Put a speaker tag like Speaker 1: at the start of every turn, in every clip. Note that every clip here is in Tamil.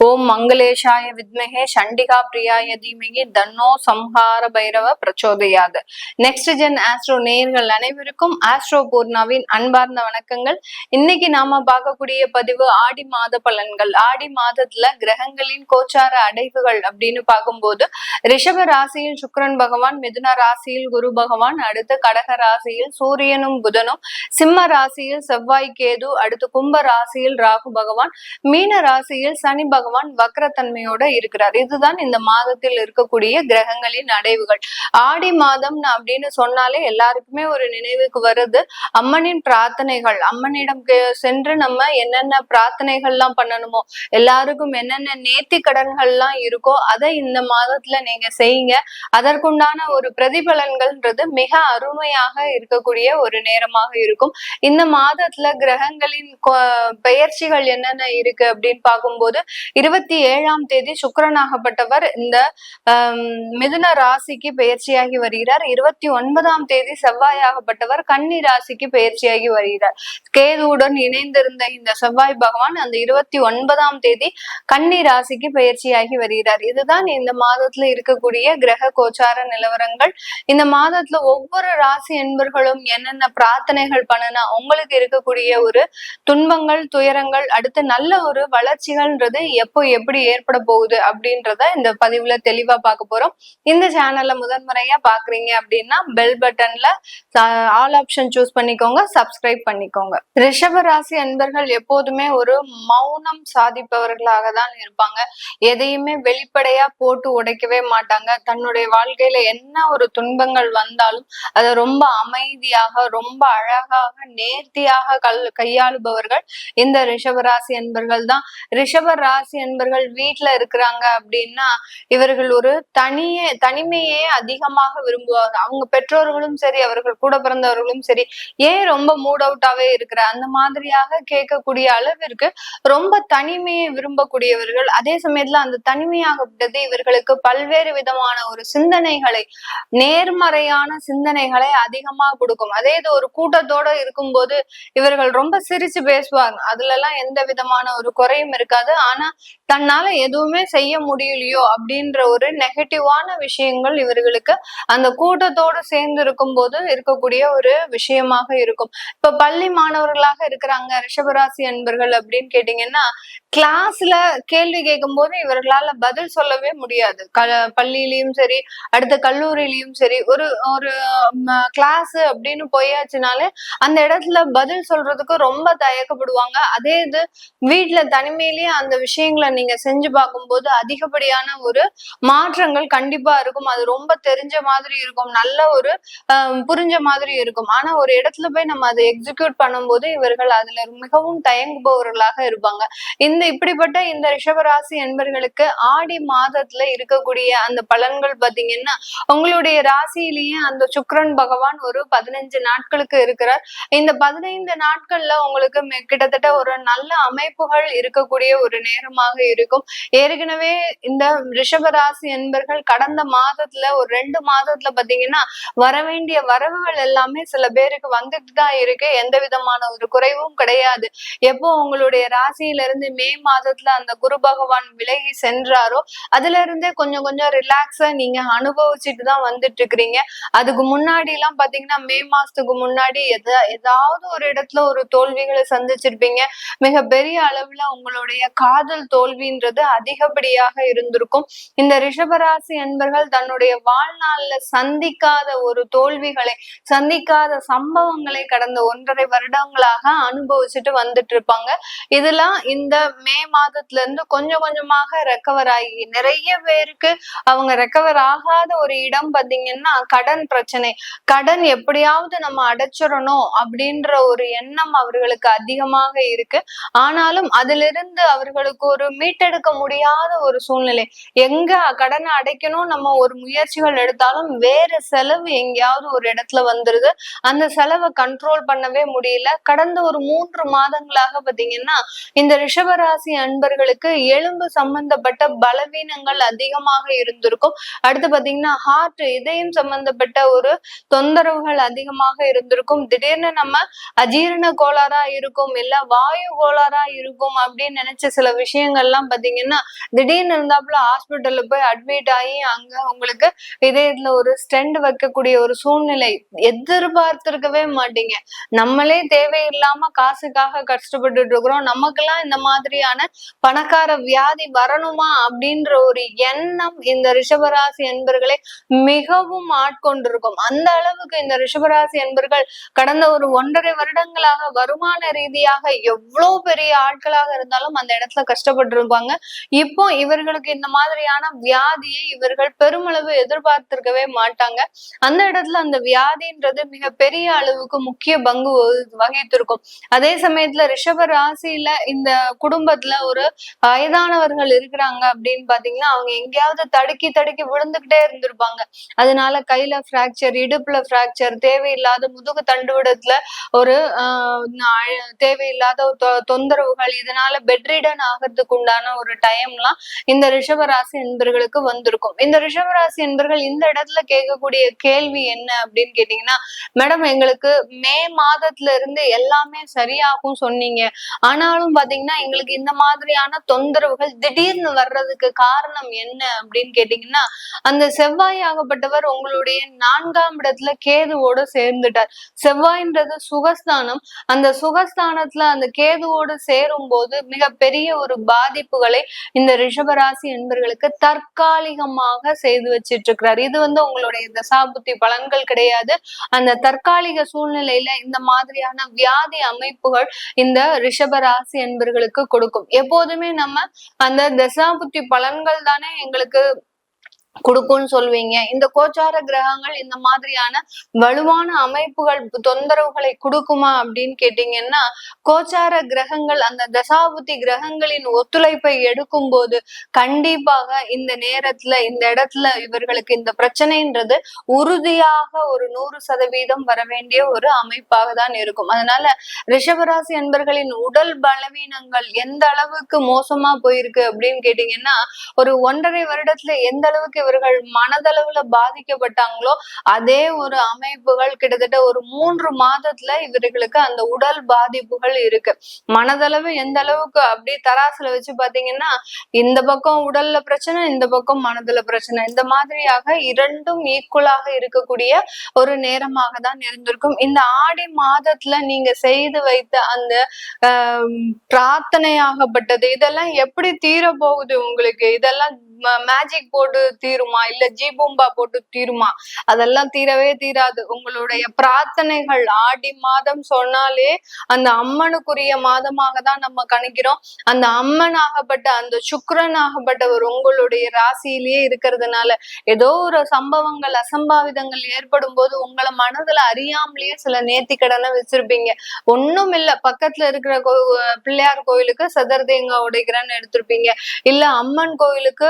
Speaker 1: ஓம் மங்களேஷாய வித்மகே சண்டிகா பிரியாய தீமகி தன்னோ சம்ஹார பைரவ பிரச்சோதையாக நெக்ஸ்ட் ஜென் ஆஸ்ட்ரோ நேயர்கள் அனைவருக்கும் ஆஸ்ட்ரோ பூர்ணாவின் அன்பார்ந்த வணக்கங்கள். இன்னைக்கு நாம பார்க்கக்கூடிய பதிவு ஆடி மாத பலன்கள். ஆடி மாதத்துல கிரகங்களின் கோச்சார அடைவுகள் அப்படின்னு பார்க்கும்போது ரிஷப ராசியில் சுக்கரன் பகவான் மிதுன ராசியில் குரு பகவான் அடுத்து கடக ராசியில் சூரியனும் புதனும் சிம்ம ராசியில் செவ்வாய் கேது அடுத்து கும்ப ராசியில் ராகு பகவான் மீன ராசியில் சனி பகவான் பகவான் வக்ரத்தன்மையோட இருக்கிறார். இதுதான் இந்த மாதத்தில் இருக்கக்கூடிய கிரகங்களின் அடைவுகள். ஆடி மாதம் அப்படின்னு சொன்னாலே எல்லாருக்குமே ஒரு நினைவுக்கு வருது அம்மனின் பிரார்த்தனைகள். அம்மனிடம் சென்று நம்ம என்னென்ன பிரார்த்தனைகள்லாம் பண்ணணுமோ எல்லாருக்கும் என்னென்ன நேர்த்தி கடன்கள்லாம் இருக்கோ அதை இந்த மாதத்துல நீங்க செய்யுங்க. அதற்குண்டான ஒரு பிரதிபலன்கள்ன்றது மிக அருமையாக இருக்கக்கூடிய ஒரு நேரமாக இருக்கும். இந்த மாதத்துல கிரகங்களின் பெயர்ச்சிகள் என்னென்ன இருக்கு அப்படின்னு பார்க்கும்போது இருபத்தி ஏழாம் தேதி சுக்கரனாகப்பட்டவர் இந்த மிதுன ராசிக்கு பயிற்சியாகி வருகிறார். இருபத்தி ஒன்பதாம் தேதி செவ்வாயாகப்பட்டவர் கன்னி ராசிக்கு பயிற்சியாகி வருகிறார். கேதுவுடன் இணைந்திருந்த இந்த செவ்வாய் பகவான் அந்த இருபத்தி ஒன்பதாம் தேதி கன்னி ராசிக்கு பயிற்சியாகி வருகிறார். இதுதான் இந்த மாதத்துல இருக்கக்கூடிய கிரக கோச்சார நிலவரங்கள். இந்த மாதத்துல ஒவ்வொரு ராசி என்பர்களும் என்னென்ன பிரார்த்தனைகள் பண்ணனா உங்களுக்கு இருக்கக்கூடிய ஒரு துன்பங்கள் துயரங்கள் அடுத்து நல்ல ஒரு வளர்ச்சிகள்ன்றது எப்போ எப்படி ஏற்பட போகுது அப்படின்றத இந்த பதிவுல தெளிவா பார்க்க போறோம். இந்த சேனல்ல முதன்முறையா பாக்குறீங்க அப்படின்னா பெல் பட்டன்ல ஆல் ஆப்ஷன் சூஸ் பண்ணிக்கோங்க சப்ஸ்கிரைப் பண்ணிக்கோங்க. ரிஷப ராசி அன்பர்கள் எப்போதுமே ஒரு மௌனம் சாதிப்பவர்களாக தான் இருப்பாங்க. எதையுமே வெளிப்படையா போட்டு உடைக்கவே மாட்டாங்க. தன்னுடைய வாழ்க்கையில என்ன ஒரு துன்பங்கள் வந்தாலும் அதை ரொம்ப அமைதியாக ரொம்ப அழகாக நேர்த்தியாக கல் கையாளுபவர்கள் இந்த ரிஷபராசி அன்பர்கள் தான். ரிஷப ராசி வீட்டுல இருக்கிறாங்க அப்படின்னா இவர்கள் ஒரு தனியே தனிமையே அதிகமாக விரும்புவாங்க. அவங்க பெற்றோர்களும் சரி அவர்கள் கூட பிறந்தவர்களும் சரி ஏன் ரொம்ப மூட் அவுட்டாவே இருக்கிற? அந்த மாதிரியாக கேட்கக்கூடிய அளவிற்கு ரொம்ப தனிமையை விரும்பக்கூடியவர்கள் அதே சமயத்துல அந்த தனிமையாகப்பட்டது இவர்களுக்கு பல்வேறு விதமான ஒரு சிந்தனைகளை நேர்மறையான சிந்தனைகளை அதிகமா கொடுக்கும். அதே இது ஒரு கூட்டத்தோட இருக்கும்போது இவர்கள் ரொம்ப சிரிச்சு பேசுவாங்க. அதுல எல்லாம் எந்த விதமான ஒரு குறையும் இருக்காது. ஆனா தன்னால எதுவுமே செய்ய முடியலையோ அப்படின்ற ஒரு நெகட்டிவான விஷயங்கள் இவர்களுக்கு அந்த கூட்டத்தோடு சேர்ந்து இருக்கும் போது இருக்கக்கூடிய ஒரு விஷயமாக இருக்கும். இப்ப பள்ளி மாணவர்களாக இருக்கிறாங்க ரிஷபராசி அன்பர்கள் அப்படின்னு கேட்டீங்கன்னா கிளாஸ்ல கேள்வி கேட்கும் போது இவர்களால பதில் சொல்லவே முடியாது. க பள்ளியிலயும் சரி அடுத்த கல்லூரியிலயும் சரி ஒரு ஒரு கிளாஸ் அப்படின்னு போயாச்சுனாலே அந்த இடத்துல பதில் சொல்றதுக்கு ரொம்ப தயக்கப்படுவாங்க. அதே இது வீட்டுல தனிமையிலேயே அந்த விஷயங்கள் நீங்க செஞ்சு பார்க்கும்போது அதிகப்படியான ஒரு மாற்றங்கள் கண்டிப்பா இருக்கும். அது ரொம்ப தெரிஞ்ச மாதிரி இருக்கும். நல்ல ஒரு புரிஞ்ச மாதிரி இருக்கும். ஆனா ஒரு இடத்துல போய் நம்ம அதை எக்ஸிக்யூட் பண்ணும்போது இவர்கள் அதுல மிகவும் தயங்குபவர்களாக இருப்பாங்க. இந்த இப்படிப்பட்ட இந்த ரிஷபராசி என்பர்களுக்கு ஆடி மாதத்துல இருக்கக்கூடிய அந்த பலன்கள் பாத்தீங்கன்னா உங்களுடைய ராசியிலேயே அந்த சுக்ரன் பகவான் ஒரு பதினஞ்சு நாட்களுக்கு இருக்கிறார். இந்த பதினைந்து நாட்கள்ல உங்களுக்கு கிட்டத்தட்ட ஒரு நல்ல அமைப்புகள் இருக்கக்கூடிய ஒரு நேரமாக இருக்கும். ஏற்கனவே இந்த ரிஷபராசி என்பர்கள் கடந்த மாதத்துல ஒரு ரெண்டு மாதத்துல பாத்தீங்கன்னா வரவேண்டிய வரவுகள் எல்லாமே சில பேருக்கு வந்துட்டு தான் இருக்கு. எந்த விதமான ஒரு குறைவும் கிடையாது. எப்போ உங்களுடைய ராசியில இருந்து மே மாதத்துல அந்த குரு பகவான் விலகி சென்றாரோ அதுல இருந்தே கொஞ்சம் கொஞ்சம் ரிலாக்ஸா நீங்க அனுபவிச்சுட்டு தான் வந்துட்டு இருக்கிறீங்க. அதுக்கு முன்னாடி எல்லாம் பாத்தீங்கன்னா மே மாசத்துக்கு முன்னாடி எதா ஏதாவது ஒரு இடத்துல ஒரு தோல்விகளை சந்திச்சிருப்பீங்க. மிக பெரிய அளவுல உங்களுடைய காதல் தோல்வின்றது அதிகப்படியாக இருந்திருக்கும். இந்த ரிஷபராசி அன்பர்கள் தன்னுடைய வாழ்நாள்ல சந்திக்காத ஒரு தோல்விகளை சந்திக்காத சம்பவங்களை கடந்த ஒன்றரை வருடங்களாக அனுபவிச்சுட்டு வந்துட்டு இருப்பாங்க இதெல்லாம் இந்த மே மாதத்துல இருந்து கொஞ்சம் கொஞ்சமாக ரெக்கவர் ஆகி நிறைய பேருக்கு அவங்க ரெக்கவர் ஆகாத ஒரு இடம் பாத்தீங்கன்னா கடன் பிரச்சனை. கடன் எப்படியாவது நம்ம அடைச்சிடணும் அப்படின்ற ஒரு எண்ணம் அவர்களுக்கு அதிகமாக இருக்கு. ஆனாலும் அதிலிருந்து அவர்களுக்கு ஒரு ஒரு மீட்டெடுக்க முடியாத ஒரு சூழ்நிலை. எங்க கடனை அடைக்கணும் நம்ம ஒரு முயற்சிகள் எடுத்தாலும் வேற செலவு எங்கேயாவது ஒரு இடத்துல வந்துருது. அந்த செலவை கண்ட்ரோல் பண்ணவே முடியல. கடந்த ஒரு மூன்று மாதங்களாக பாத்தீங்கன்னா இந்த ரிஷபராசி அன்பர்களுக்கு எலும்பு சம்பந்தப்பட்ட பலவீனங்கள் அதிகமாக இருந்திருக்கும். அடுத்து பாத்தீங்கன்னா ஹார்ட் இதயம் சம்பந்தப்பட்ட ஒரு தொந்தரவுகள் அதிகமாக இருந்திருக்கும். திடீர்னு நம்ம அஜீரண கோளாறா இருக்கும் இல்ல வாயு கோளாறா இருக்கும் அப்படின்னு நினைச்ச சில விஷயங்கள் விஷயங்கள்லாம் பாத்தீங்கன்னா திடீர்னு இருந்தாப்புல ஹாஸ்பிட்டல்ல போய் அட்மிட் ஆகி அங்க உங்களுக்கு இதயத்துல ஒரு ஸ்டெண்ட் வைக்கக்கூடிய ஒரு சூழ்நிலை எதிர்பார்த்திருக்கவே மாட்டீங்க. நம்மளே தேவையில்லாம காசுக்காக கஷ்டப்பட்டுட்டு இருக்கிறோம். நமக்கெல்லாம் இந்த மாதிரியான பணக்கார வியாதி வரணுமா அப்படின்ற ஒரு எண்ணம் இந்த ரிஷபராசி என்பர்களை மிகவும் ஆட்கொண்டிருக்கும். அந்த அளவுக்கு இந்த ரிஷபராசி என்பர்கள் கடந்த ஒரு ஒன்றரை வருடங்களாக வருமான ரீதியாக எவ்வளவு பெரிய ஆட்களாக இருந்தாலும் அந்த இடத்துல கஷ்டப்பட்டு கஷ்டப்பட்டிருப்பாங்க. இப்போ இவர்களுக்கு இந்த மாதிரியான வியாதியை இவர்கள் பெருமளவு எதிர்பார்த்திருக்கவே மாட்டாங்க. அந்த இடத்துல அந்த வியாதின்றது மிக பெரிய அளவுக்கு முக்கிய பங்கு வகித்திருக்கும். அதே சமயத்துல ரிஷப ராசியில இந்த குடும்பத்துல ஒரு வயதானவர்கள் இருக்கிறாங்க அப்படின்னு பாத்தீங்கன்னா அவங்க எங்கேயாவது தடுக்கி தடுக்கி விழுந்துகிட்டே இருந்திருப்பாங்க. அதனால கையில பிராக்சர் இடுப்புல பிராக்சர் தேவையில்லாத முதுகு தண்டுவிடத்துல ஒரு ஆஹ் தேவையில்லாத தொ- தொந்தரவுகள் இதனால பெட்ரிடன் ஆகிறது ஆகிறதுக்கு உண்டான ஒரு டைம்லாம் இந்த ரிஷபராசி என்பர்களுக்கு வந்திருக்கும். இந்த ரிஷபராசி என்பர்கள் இந்த இடத்துல கேட்கக்கூடிய கேள்வி என்ன அப்படின்னு கேட்டீங்கன்னா மேடம் எங்களுக்கு மே மாதத்துல இருந்து எல்லாமே சரியாகும் சொன்னீங்க. ஆனாலும் பாத்தீங்கன்னா எங்களுக்கு இந்த மாதிரியான தொந்தரவுகள் திடீர்னு வர்றதுக்கு காரணம் என்ன அப்படின்னு கேட்டீங்கன்னா அந்த செவ்வாய் ஆகப்பட்டவர் உங்களுடைய நான்காம் இடத்துல கேதுவோட சேர்ந்துட்டார். செவ்வாயின்றது சுகஸ்தானம். அந்த சுகஸ்தானத்துல அந்த கேதுவோடு சேரும் போது மிகப்பெரிய ஒரு பாதிப்புகளை இந்த ரிஷபராசி என்பர்களுக்கு தற்காலிகமாக செய்து வச்சிட்டு இருக்கிறார் இது வந்து உங்களுடைய தசாபுத்தி பலன்கள் கிடையாது. அந்த தற்காலிக சூழ்நிலையில இந்த மாதிரியான வியாதி அமைப்புகள் இந்த ரிஷபராசி என்பர்களுக்கு கொடுக்கும். எப்போதுமே நம்ம அந்த தசாபுத்தி பலன்கள் தானே எங்களுக்கு கொடுக்கும்னு சொல்வீங்க. இந்த கோச்சார கிரகங்கள் இந்த மாதிரியான வலுவான அமைப்புகள் தொந்தரவுகளை கொடுக்குமா அப்படின்னு கேட்டீங்கன்னா கோச்சார கிரகங்கள் அந்த தசாபுத்தி கிரகங்களின் ஒத்துழைப்பை எடுக்கும் போது கண்டிப்பாக இந்த நேரத்துல இந்த இடத்துல இவர்களுக்கு இந்த பிரச்சனைன்றது உறுதியாக ஒரு நூறு சதவீதம் வர வேண்டிய ஒரு அமைப்பாக தான் இருக்கும். அதனால ரிஷபராசி என்பர்களின் உடல் பலவீனங்கள் எந்த அளவுக்கு மோசமா போயிருக்கு அப்படின்னு கேட்டீங்கன்னா ஒரு ஒன்றரை வருடத்துல எந்த அளவுக்கு இவர்கள் மனதளவுல பாதிக்கப்பட்டாங்களோ அதே ஒரு அமைப்புகள் கிட்டத்தட்ட ஒரு மூன்று மாதத்துல இவர்களுக்கு அந்த உடல் பாதிப்புகள் இருக்கு. மனதளவு எந்த அளவுக்கு அப்படி தராசுல வச்சு பாத்தீங்கன்னா இந்த பக்கம் உடல்ல பிரச்சனை இந்த பக்கம் மனதுல பிரச்சனை. இந்த மாதிரியாக இரண்டும் ஈக்குவலாக இருக்கக்கூடிய ஒரு நேரமாக தான் இருந்திருக்கும். இந்த ஆடி மாதத்துல நீங்க செய்து வைத்த அந்த ஆஹ் பிரார்த்தனையாகப்பட்டது இதெல்லாம் எப்படி தீர போகுது உங்களுக்கு? இதெல்லாம் மேஜிக் போட்டு தீருமா? இல்ல ஜீபூம்பா போட்டு தீருமா? அதெல்லாம் தீரவே தீராது. உங்களுடைய பிரார்த்தனைகள் ஆடி மாதம் சொன்னாலே அந்த அம்மனுக்குரிய மாதமாக தான் நம்ம கணிக்கிறோம். அந்த அம்மன் ஆகப்பட்ட அந்த சுக்கிரன் ஆகப்பட்டவர் உங்களுடைய ராசியிலேயே இருக்கிறதுனால ஏதோ ஒரு சம்பவங்கள் அசம்பாவிதங்கள் ஏற்படும் போது உங்களை மனதுல அறியாமலேயே சில நேர்த்தி கடனை வச்சிருப்பீங்க. ஒண்ணும் இல்ல. பக்கத்துல இருக்கிற கோ பிள்ளையார் கோயிலுக்கு சதர்தேங்க உடைக்கிறேன்னு எடுத்திருப்பீங்க. இல்ல அம்மன் கோயிலுக்கு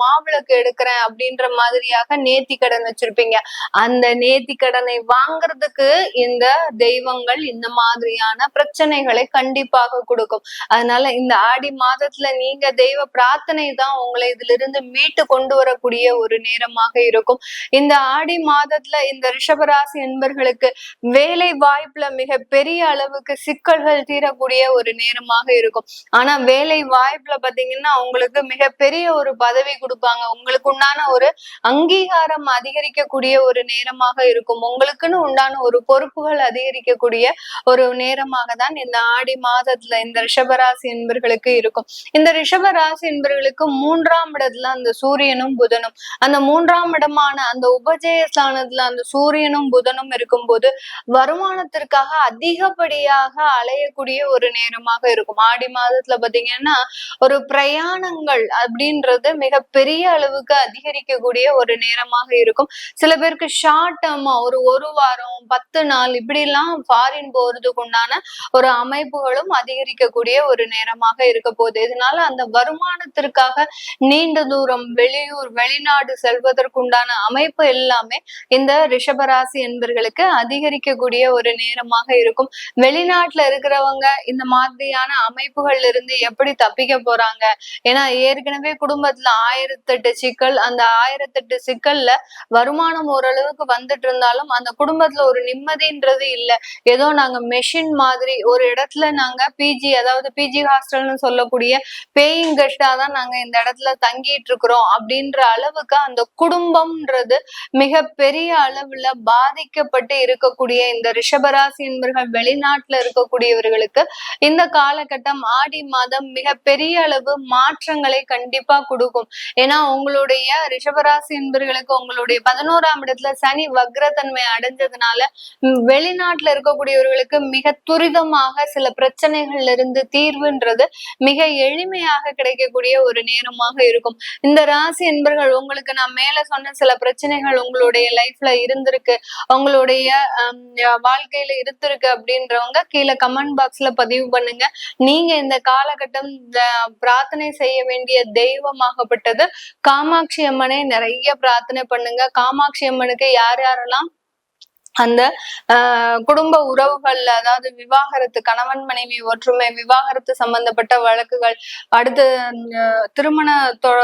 Speaker 1: மாவிளக்கு எடுக்கிறேன் அப்படின்ற மாதிரியாக நேர்த்தி கடன் வச்சிருப்பீங்க. அந்த நேர்த்தி கடனை வாங்குறதுக்கு இந்த தெய்வங்கள் இந்த மாதிரியான பிரச்சனைகளை கண்டிப்பாக கொடுக்கும். அதனால இந்த ஆடி மாதத்துல நீங்க தெய்வ பிரார்த்தனை தான் உங்களை இதுல இருந்து மீட்டு கொண்டு வரக்கூடிய ஒரு நேரமாக இருக்கும். இந்த ஆடி மாதத்துல இந்த ரிஷபராசி என்பர்களுக்கு வேலை வாய்ப்புல மிக பெரிய அளவுக்கு சிக்கல்கள் தீரக்கூடிய ஒரு நேரமாக இருக்கும். ஆனா வேலை வாய்ப்புல பாத்தீங்கன்னா உங்களுக்கு மிகப்பெரிய ஒரு பதவி கொடுப்பாங்க. உங்களுக்கு உண்டான ஒரு அங்கீகாரம் அதிகரிக்கக்கூடிய ஒரு நேரமாக இருக்கும். உங்களுக்குன்னு உண்டான ஒரு பொறுப்புகள் அதிகரிக்கக்கூடிய ஒரு நேரமாக தான் இந்த ஆடி மாதத்துல இந்த ரிஷபராசி என்பர்களுக்கு இருக்கும். இந்த ரிஷபராசி என்பர்களுக்கு மூன்றாம் இடத்துல அந்த சூரியனும் புதனும். அந்த மூன்றாம் இடமான அந்த உபஜய ஸ்தானத்துல அந்த சூரியனும் புதனும் இருக்கும்போது வருமானத்திற்காக அதிகப்படியாக அலையக்கூடிய ஒரு நேரமாக இருக்கும். ஆடி மாதத்துல பாத்தீங்கன்னா ஒரு பிரயாணங்கள் அப்படின்றது மிகப்பெரிய அளவுக்கு அதிகரிக்கக்கூடிய ஒரு நேரமாக இருக்கும். சில பேருக்கு ஷார்ட் டேர்மா ஒரு ஒரு வாரம் பத்து நாள் இப்படி எல்லாம் ஃபாரின் போறதுக்கு உண்டான ஒரு அமைப்புகளும் அதிகரிக்கக்கூடிய ஒரு நேரமாக இருக்க போகுது. இதனால அந்த வருமானத்திற்காக நீண்ட தூரம் வெளியூர் வெளிநாடு செல்வதற்குண்டான அமைப்பு எல்லாமே இந்த ரிஷபராசி என்பர்களுக்கு அதிகரிக்கக்கூடிய ஒரு நேரமாக இருக்கும். வெளிநாட்டுல இருக்கிறவங்க இந்த மாதிரியான அமைப்புகள்ல இருந்து எப்படி தப்பிக்க போறாங்க? ஏன்னா ஏற்கனவே குடும்பத்துல குடும்பத்துல ஆயிரத்தெட்டு சிக்கல் அந்த ஆயிரத்தெட்டு சிக்கல்ல வருமானம் ஓரளவுக்கு வந்துட்டு இருந்தாலும் அந்த குடும்பத்துல ஒரு நிம்மதின்றது இல்ல. ஏதோ நாங்க மெஷின் மாதிரி ஒரு இடத்துல நாங்க பிஜி அதாவது பிஜி ஹாஸ்டல்னு சொல்லக்கூடிய பேயிங் கெஸ்டா தான் நாங்க இந்த இடத்துல தங்கிட்டு இருக்கிறோம் அப்படின்ற அளவுக்கு அந்த குடும்பம்ன்றது மிக பெரிய அளவுல பாதிக்கப்பட்டு இருக்கக்கூடிய இந்த ரிஷபராசி என்பர்கள் வெளிநாட்டுல இருக்கக்கூடியவர்களுக்கு இந்த காலகட்டம் ஆடி மாதம் மிக பெரிய அளவு மாற்றங்களை கண்டிப்பா கொடுக்கும். ஏன்னா உங்களுடைய ரிஷபராசி என்பர்களுக்கு உங்களுடைய பதினோராம் இடத்துல சனி வக்ரத்தன்மை அடைஞ்சதுனால வெளிநாட்டுல இருக்கக்கூடியவர்களுக்கு மிக துரிதமாக சில பிரச்சனைகள்ல இருந்து தீர்வுன்றது மிக எளிமையாக கிடைக்கக்கூடிய ஒரு நேரமாக இருக்கும். இந்த ராசி என்பர்கள் உங்களுக்கு நான் மேல சொன்ன சில பிரச்சனைகள் உங்களுடைய லைஃப்ல இருந்திருக்கு. உங்களுடைய வாழ்க்கையில இருந்திருக்கு அப்படின்றவங்க கீழே கமெண்ட் பாக்ஸ்ல பதிவு பண்ணுங்க. நீங்க இந்த காலகட்டம் பிரார்த்தனை செய்ய வேண்டிய தெய்வமாக தெய்வமாகப்பட்டது காமாட்சி அம்மனை நிறைய பிரார்த்தனை பண்ணுங்க. காமாட்சி அம்மனுக்கு யார் யாரெல்லாம் அந்த ஆஹ் குடும்ப உறவுகள்ல அதாவது விவாகரத்து கணவன் மனைவி ஒற்றுமை விவாகரத்து சம்பந்தப்பட்ட வழக்குகள் அடுத்து திருமண தொ-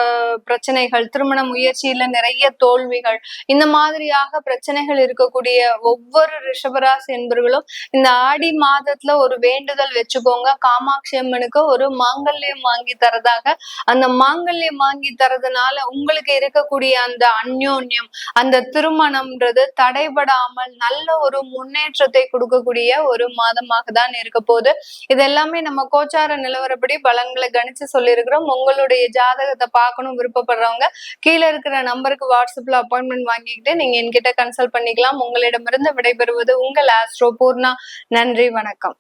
Speaker 1: பிரச்சனைகள் திருமண முயற்சியில நிறைய தோல்விகள் இந்த மாதிரியாக பிரச்சனைகள் இருக்கக்கூடிய ஒவ்வொரு ரிஷபராசி என்பவர்களும் இந்த ஆடி மாதத்துல ஒரு வேண்டுதல் வச்சுக்கோங்க. காமாட்சி அம்மனுக்கு ஒரு மாங்கல்யம் வாங்கி தரதாக அந்த மாங்கல்யம் வாங்கி தரதுனால உங்களுக்கு இருக்கக்கூடிய அந்த அந்யோன்யம் அந்த திருமணம்ன்றது தடைபடாமல் நல்ல ஒரு முன்னேற்றத்தை கொடுக்கக்கூடிய ஒரு மாதமாக தான் இருக்க போகுது. இது எல்லாமே நம்ம கோச்சார நிலவரப்படி பலன்களை கணிச்சு சொல்லியிருக்கிறோம். உங்களுடைய ஜாதகத்தை பார்க்கணும் விருப்பப்படுறவங்க கீழே இருக்கிற நம்பருக்கு வாட்ஸ்அப்ல அப்பாயின்மெண்ட் வாங்கிக்கிட்டு நீங்க என்கிட்ட கன்சல்ட் பண்ணிக்கலாம். உங்களிடமிருந்து விடைபெறுவது உங்கள் ஆஸ்ட்ரோ பூர்ணா. நன்றி வணக்கம்.